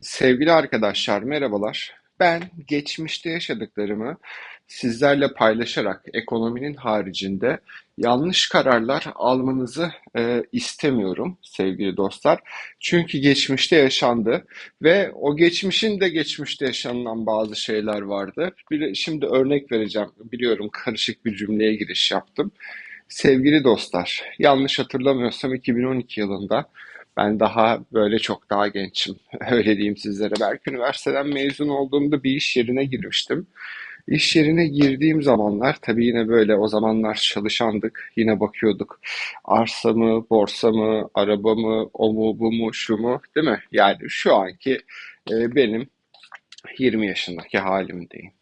Sevgili arkadaşlar, merhabalar. Ben geçmişte yaşadıklarımı sizlerle paylaşarak ekonominin haricinde yanlış kararlar almanızı e, istemiyorum sevgili dostlar. Çünkü geçmişte yaşandı ve o geçmişin de geçmişte yaşanılan bazı şeyler vardı. Bir, şimdi örnek vereceğim. Biliyorum karışık bir cümleye giriş yaptım. Sevgili dostlar, yanlış hatırlamıyorsam 2012 yılında ben daha böyle çok daha gençim. Öyle diyeyim sizlere. Belki üniversiteden mezun olduğumda bir iş yerine girmiştim. İş yerine girdiğim zamanlar tabii yine böyle o zamanlar çalışandık. Yine bakıyorduk. Arsa mı, borsa mı, araba mı, o mu, bu mu, şu mu, değil mi? Yani şu anki e, benim 20 yaşındaki halimdeyim.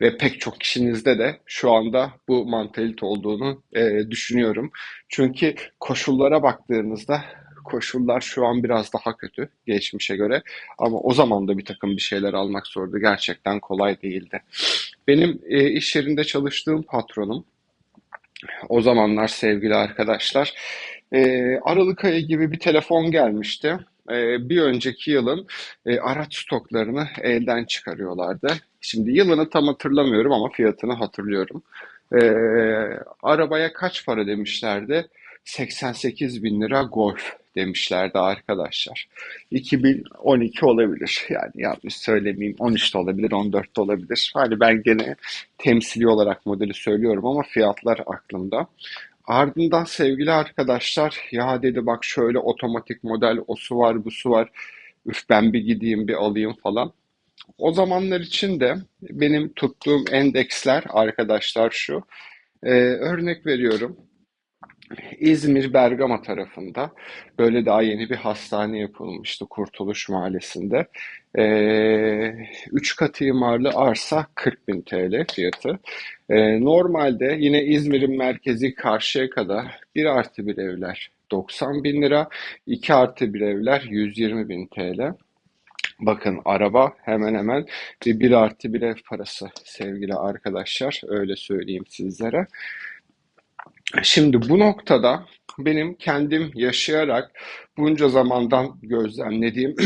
Ve pek çok kişinizde de şu anda bu mantalite olduğunu e, düşünüyorum. Çünkü koşullara baktığınızda koşullar şu an biraz daha kötü geçmişe göre. Ama o zaman da bir takım bir şeyler almak zordu. Gerçekten kolay değildi. Benim e, iş yerinde çalıştığım patronum o zamanlar sevgili arkadaşlar e, Aralık ayı gibi bir telefon gelmişti. E, bir önceki yılın e, araç stoklarını elden çıkarıyorlardı. Şimdi yılını tam hatırlamıyorum ama fiyatını hatırlıyorum. E, arabaya kaç para demişlerdi? 88 bin lira Golf demişlerdi arkadaşlar. 2012 olabilir. Yani yanlış söylemeyeyim. 13 de olabilir, 14 de olabilir. Hani ben gene temsili olarak modeli söylüyorum ama fiyatlar aklımda. Ardından sevgili arkadaşlar ya dedi bak şöyle otomatik model o su var bu su var. Üf ben bir gideyim bir alayım falan. O zamanlar için de benim tuttuğum endeksler arkadaşlar şu. Ee, örnek veriyorum. İzmir Bergama tarafında böyle daha yeni bir hastane yapılmıştı Kurtuluş Mahallesi'nde. Ee, üç katı imarlı arsa 40 bin TL fiyatı. Ee, normalde yine İzmir'in merkezi Karşıyaka'da bir artı bir evler 90 bin lira, 2 artı bir evler 120 bin TL. Bakın araba hemen hemen bir, bir artı bir ev parası sevgili arkadaşlar öyle söyleyeyim sizlere. Şimdi bu noktada benim kendim yaşayarak bunca zamandan gözlemlediğim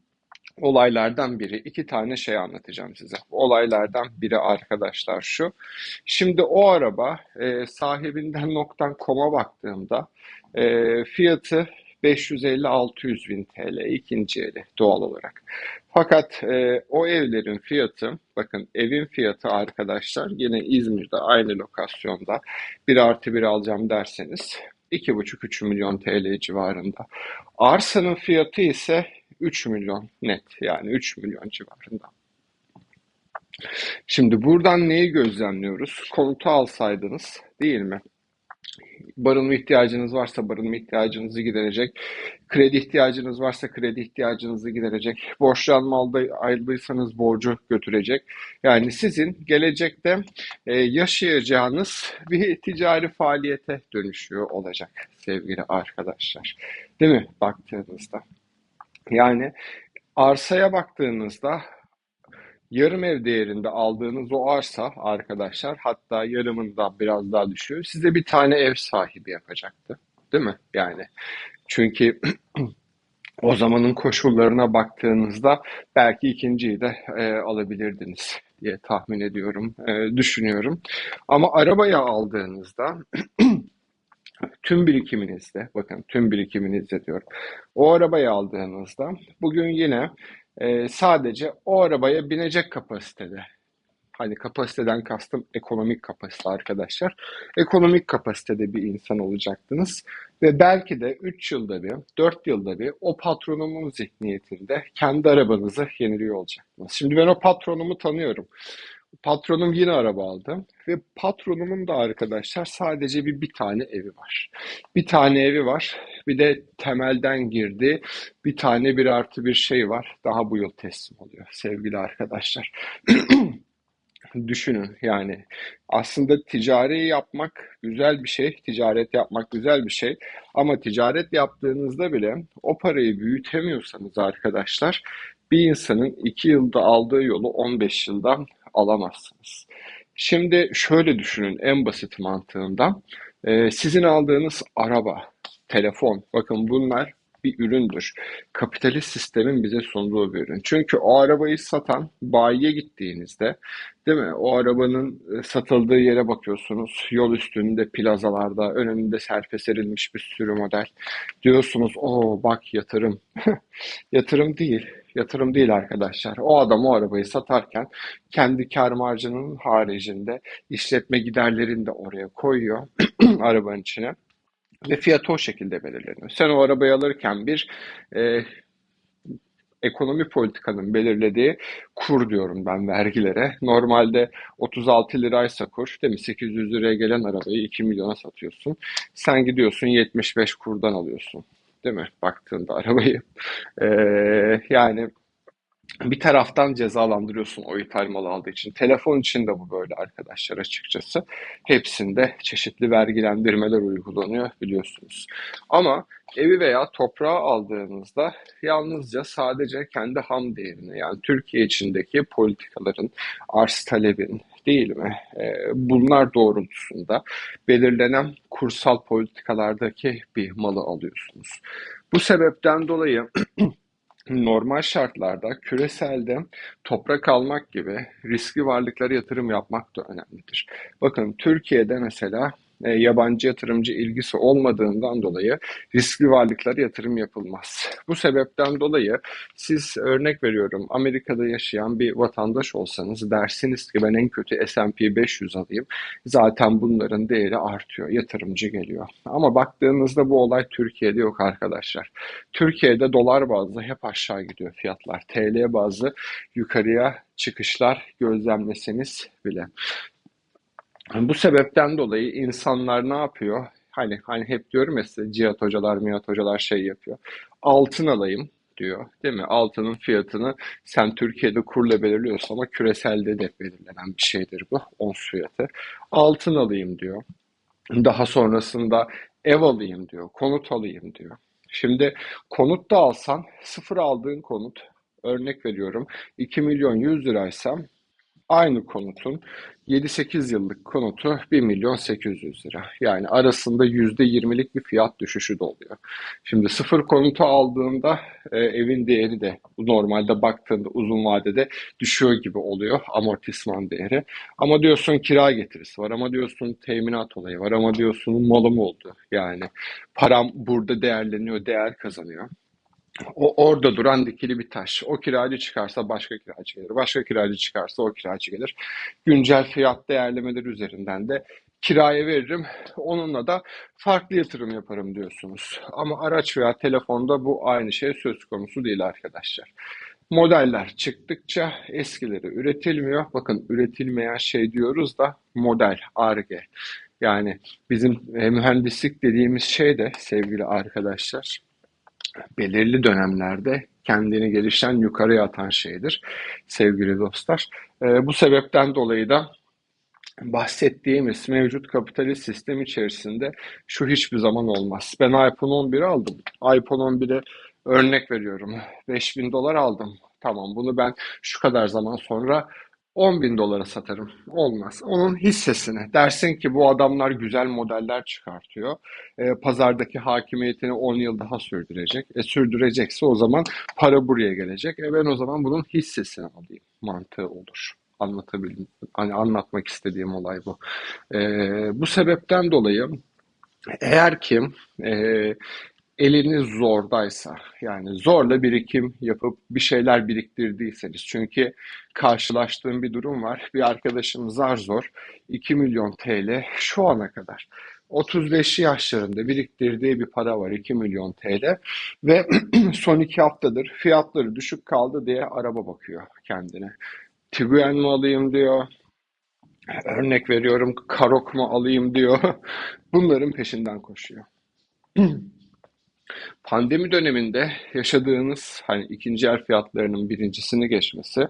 olaylardan biri. iki tane şey anlatacağım size. Olaylardan biri arkadaşlar şu. Şimdi o araba e, sahibinden noktan.com'a baktığımda e, fiyatı 550-600 bin TL ikinci eli doğal olarak. Fakat e, o evlerin fiyatı, bakın evin fiyatı arkadaşlar yine İzmir'de aynı lokasyonda bir artı bir alacağım derseniz 2,5-3 milyon TL civarında. Arsanın fiyatı ise 3 milyon net yani 3 milyon civarında. Şimdi buradan neyi gözlemliyoruz? Konutu alsaydınız değil mi? Barınma ihtiyacınız varsa barınma ihtiyacınızı giderecek. Kredi ihtiyacınız varsa kredi ihtiyacınızı giderecek. Borçlanma ayrıldıysanız borcu götürecek. Yani sizin gelecekte e, yaşayacağınız bir ticari faaliyete dönüşüyor olacak sevgili arkadaşlar. Değil mi baktığınızda? Yani arsaya baktığınızda yarım ev değerinde aldığınız o arsa arkadaşlar hatta yarımında biraz daha düşüyor. Size bir tane ev sahibi yapacaktı. Değil mi? Yani çünkü o zamanın koşullarına baktığınızda belki ikinciyi de e, alabilirdiniz diye tahmin ediyorum, e, düşünüyorum. Ama arabaya aldığınızda tüm birikiminizde, bakın tüm birikiminizde diyorum. O arabayı aldığınızda bugün yine e, sadece o arabaya binecek kapasitede. Hani kapasiteden kastım ekonomik kapasite arkadaşlar. Ekonomik kapasitede bir insan olacaktınız. Ve belki de 3 yılda bir, 4 yılda bir o patronumun zihniyetinde kendi arabanızı yeniliyor olacaktınız. Şimdi ben o patronumu tanıyorum. Patronum yine araba aldı ve patronumun da arkadaşlar sadece bir bir tane evi var. Bir tane evi var. Bir de temelden girdi. Bir tane bir artı bir şey var. Daha bu yıl teslim oluyor sevgili arkadaşlar. Düşünün yani aslında ticari yapmak güzel bir şey, ticaret yapmak güzel bir şey ama ticaret yaptığınızda bile o parayı büyütemiyorsanız arkadaşlar bir insanın 2 yılda aldığı yolu 15 yılda alamazsınız. Şimdi şöyle düşünün en basit mantığında. Ee, sizin aldığınız araba, telefon, bakın bunlar bir üründür. Kapitalist sistemin bize sunduğu bir ürün. Çünkü o arabayı satan bayiye gittiğinizde Değil mi? O arabanın e, satıldığı yere bakıyorsunuz. Yol üstünde, plazalarda, önünde serpe serilmiş bir sürü model. Diyorsunuz, o bak yatırım. Yatırım değil. Yatırım değil arkadaşlar. O adam o arabayı satarken kendi kar marjının haricinde işletme giderlerini de oraya koyuyor arabanın içine. Ve fiyatı o şekilde belirleniyor. Sen o arabayı alırken bir e, ekonomi politikanın belirlediği kur diyorum ben vergilere. Normalde 36 liraysa kur, değil mi? 800 liraya gelen arabayı 2 milyona satıyorsun. Sen gidiyorsun 75 kurdan alıyorsun. Değil mi? Baktığında arabayı. Ee, yani bir taraftan cezalandırıyorsun o ithal mal aldığı için. Telefon için de bu böyle arkadaşlar açıkçası. Hepsinde çeşitli vergilendirmeler uygulanıyor biliyorsunuz. Ama evi veya toprağı aldığınızda yalnızca sadece kendi ham değerini yani Türkiye içindeki politikaların, arz talebin değil mi? Ee, bunlar doğrultusunda belirlenen kursal politikalardaki bir malı alıyorsunuz. Bu sebepten dolayı normal şartlarda küreselde toprak almak gibi riskli varlıklara yatırım yapmak da önemlidir. Bakın Türkiye'de mesela e, yabancı yatırımcı ilgisi olmadığından dolayı riskli varlıklara yatırım yapılmaz. Bu sebepten dolayı siz örnek veriyorum Amerika'da yaşayan bir vatandaş olsanız dersiniz ki ben en kötü S&P 500 alayım. Zaten bunların değeri artıyor. Yatırımcı geliyor. Ama baktığınızda bu olay Türkiye'de yok arkadaşlar. Türkiye'de dolar bazlı hep aşağı gidiyor fiyatlar. TL bazlı yukarıya çıkışlar gözlemleseniz bile. Bu sebepten dolayı insanlar ne yapıyor? Hani hani hep diyorum ya size Cihat hocalar, Mihat hocalar şey yapıyor. Altın alayım diyor. Değil mi? Altının fiyatını sen Türkiye'de kurla belirliyorsun ama küreselde de belirlenen bir şeydir bu. Ons fiyatı. Altın alayım diyor. Daha sonrasında ev alayım diyor. Konut alayım diyor. Şimdi konut da alsan sıfır aldığın konut örnek veriyorum 2 milyon 100 liraysam aynı konutun 7-8 yıllık konutu 1 milyon 800 lira. Yani arasında %20'lik bir fiyat düşüşü de oluyor. Şimdi sıfır konutu aldığında e, evin değeri de normalde baktığında uzun vadede düşüyor gibi oluyor amortisman değeri. Ama diyorsun kira getirisi var ama diyorsun teminat olayı var ama diyorsun malım oldu. Yani param burada değerleniyor, değer kazanıyor. O orada duran dikili bir taş. O kiracı çıkarsa başka kiracı gelir. Başka kiracı çıkarsa o kiracı gelir. Güncel fiyat değerlemeleri üzerinden de kiraya veririm. Onunla da farklı yatırım yaparım diyorsunuz. Ama araç veya telefonda bu aynı şey söz konusu değil arkadaşlar. Modeller çıktıkça eskileri üretilmiyor. Bakın üretilmeyen şey diyoruz da model, ARGE. Yani bizim e, mühendislik dediğimiz şey de sevgili arkadaşlar belirli dönemlerde kendini gelişen yukarıya atan şeydir sevgili dostlar. E, bu sebepten dolayı da bahsettiğimiz mevcut kapitalist sistem içerisinde şu hiçbir zaman olmaz. Ben iPhone 11 aldım. iPhone 11'e örnek veriyorum. 5000 dolar aldım. Tamam bunu ben şu kadar zaman sonra 10 bin dolara satarım. Olmaz. Onun hissesini. Dersin ki bu adamlar güzel modeller çıkartıyor. E, pazardaki hakimiyetini 10 yıl daha sürdürecek. E, sürdürecekse o zaman para buraya gelecek. E, ben o zaman bunun hissesini alayım. Mantığı olur. Anlatabildim. Hani anlatmak istediğim olay bu. E, bu sebepten dolayı eğer ki e, eliniz zordaysa yani zorla birikim yapıp bir şeyler biriktirdiyseniz çünkü karşılaştığım bir durum var. Bir arkadaşım zar zor 2 milyon TL şu ana kadar 35 yaşlarında biriktirdiği bir para var 2 milyon TL ve son iki haftadır fiyatları düşük kaldı diye araba bakıyor kendine. Tiguan mı alayım diyor. Örnek veriyorum Karok mu alayım diyor. Bunların peşinden koşuyor. Pandemi döneminde yaşadığınız hani ikinci el fiyatlarının birincisini geçmesi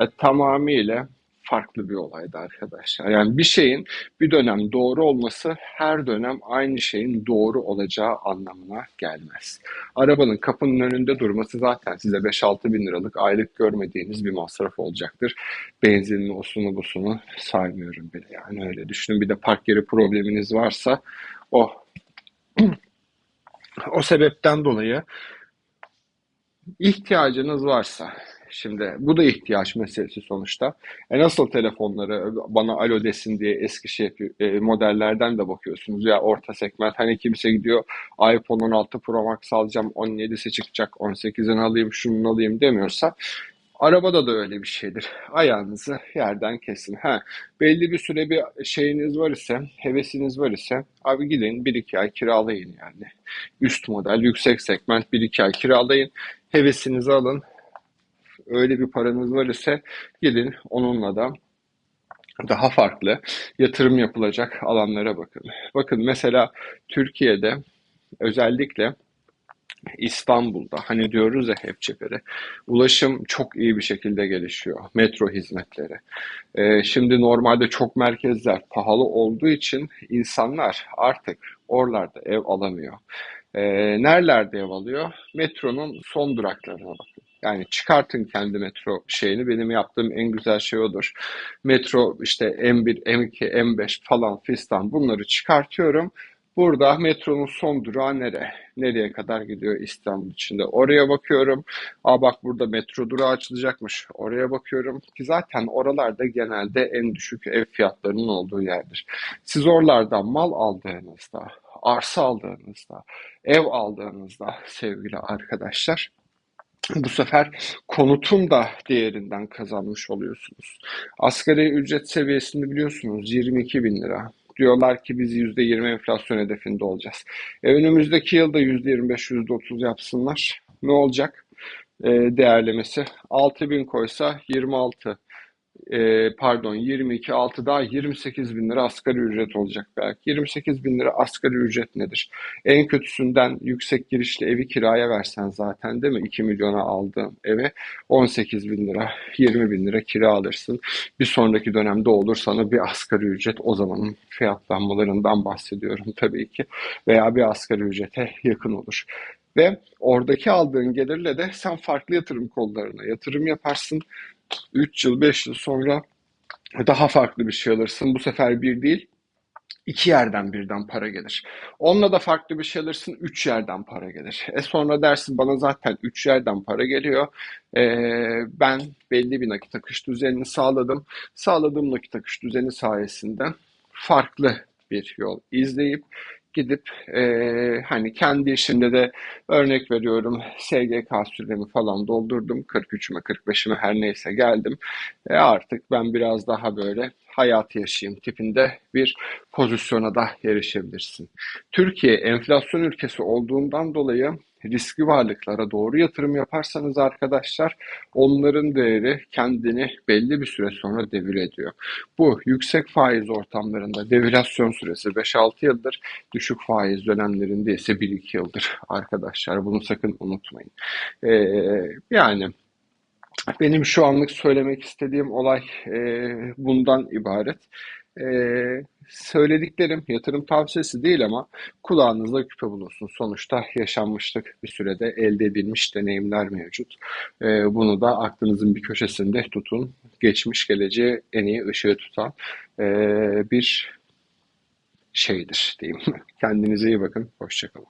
e, tamamıyla farklı bir olaydı arkadaşlar. Yani bir şeyin bir dönem doğru olması her dönem aynı şeyin doğru olacağı anlamına gelmez. Arabanın kapının önünde durması zaten size 5-6 bin liralık aylık görmediğiniz bir masraf olacaktır. Benzinli osunu busunu saymıyorum bile yani öyle düşünün. Bir de park yeri probleminiz varsa o O sebepten dolayı ihtiyacınız varsa, şimdi bu da ihtiyaç meselesi sonuçta. E nasıl telefonları bana alo desin diye eski şey e, modellerden de bakıyorsunuz ya orta segment hani kimse gidiyor iPhone 16 Pro Max alacağım 17'si çıkacak 18'ini alayım şunu alayım demiyorsa Arabada da öyle bir şeydir. Ayağınızı yerden kesin. Ha, belli bir süre bir şeyiniz var ise, hevesiniz var ise abi gidin bir iki ay kiralayın yani. Üst model, yüksek segment bir iki ay kiralayın. Hevesinizi alın. Öyle bir paranız var ise gidin onunla da daha farklı yatırım yapılacak alanlara bakın. Bakın mesela Türkiye'de özellikle İstanbul'da hani diyoruz ya hep cephede ulaşım çok iyi bir şekilde gelişiyor. Metro hizmetleri. Ee, şimdi normalde çok merkezler pahalı olduğu için insanlar artık oralarda ev alamıyor. Ee, nerelerde ev alıyor? Metronun son duraklarına bakın. Yani çıkartın kendi metro şeyini. Benim yaptığım en güzel şey odur. Metro işte M1, M2, M5 falan fistan bunları çıkartıyorum. Burada metronun son durağı nere? Nereye kadar gidiyor İstanbul içinde? Oraya bakıyorum. Aa bak burada metro durağı açılacakmış. Oraya bakıyorum ki zaten oralarda genelde en düşük ev fiyatlarının olduğu yerdir. Siz oralardan mal aldığınızda, arsa aldığınızda, ev aldığınızda sevgili arkadaşlar bu sefer konutun da değerinden kazanmış oluyorsunuz. Asgari ücret seviyesini biliyorsunuz 22 bin lira. Diyorlar ki biz %20 enflasyon hedefinde olacağız. E, önümüzdeki yılda %25, %30 yapsınlar. Ne olacak? E, değerlemesi 6 bin koysa 26 e, pardon 22 6 daha 28 bin lira asgari ücret olacak belki. 28 bin lira asgari ücret nedir? En kötüsünden yüksek girişli evi kiraya versen zaten değil mi? 2 milyona aldığın eve 18 bin lira 20 bin lira kira alırsın. Bir sonraki dönemde olur sana bir asgari ücret o zamanın fiyatlanmalarından bahsediyorum tabii ki. Veya bir asgari ücrete yakın olur. Ve oradaki aldığın gelirle de sen farklı yatırım kollarına yatırım yaparsın. 3 yıl 5 yıl sonra daha farklı bir şey alırsın. Bu sefer bir değil iki yerden birden para gelir. Onunla da farklı bir şey alırsın, üç yerden para gelir. E sonra dersin bana zaten üç yerden para geliyor. E, ben belli bir nakit akış düzenini sağladım. Sağladığım nakit akış düzeni sayesinde farklı bir yol izleyip gidip e, hani kendi işimde de örnek veriyorum SGK süremi falan doldurdum 43'üme 45'ime her neyse geldim e artık ben biraz daha böyle hayat yaşayayım tipinde bir pozisyona da erişebilirsin. Türkiye enflasyon ülkesi olduğundan dolayı riskli varlıklara doğru yatırım yaparsanız arkadaşlar onların değeri kendini belli bir süre sonra devir ediyor. Bu yüksek faiz ortamlarında devilasyon süresi 5-6 yıldır, düşük faiz dönemlerinde ise 1-2 yıldır arkadaşlar. Bunu sakın unutmayın. Ee, yani benim şu anlık söylemek istediğim olay e, bundan ibaret. E, söylediklerim yatırım tavsiyesi değil ama kulağınızda küpe bulunsun. Sonuçta yaşanmışlık bir sürede elde edilmiş deneyimler mevcut. E, bunu da aklınızın bir köşesinde tutun. Geçmiş geleceği en iyi ışığı tutan e, bir şeydir diyeyim. Kendinize iyi bakın. Hoşçakalın.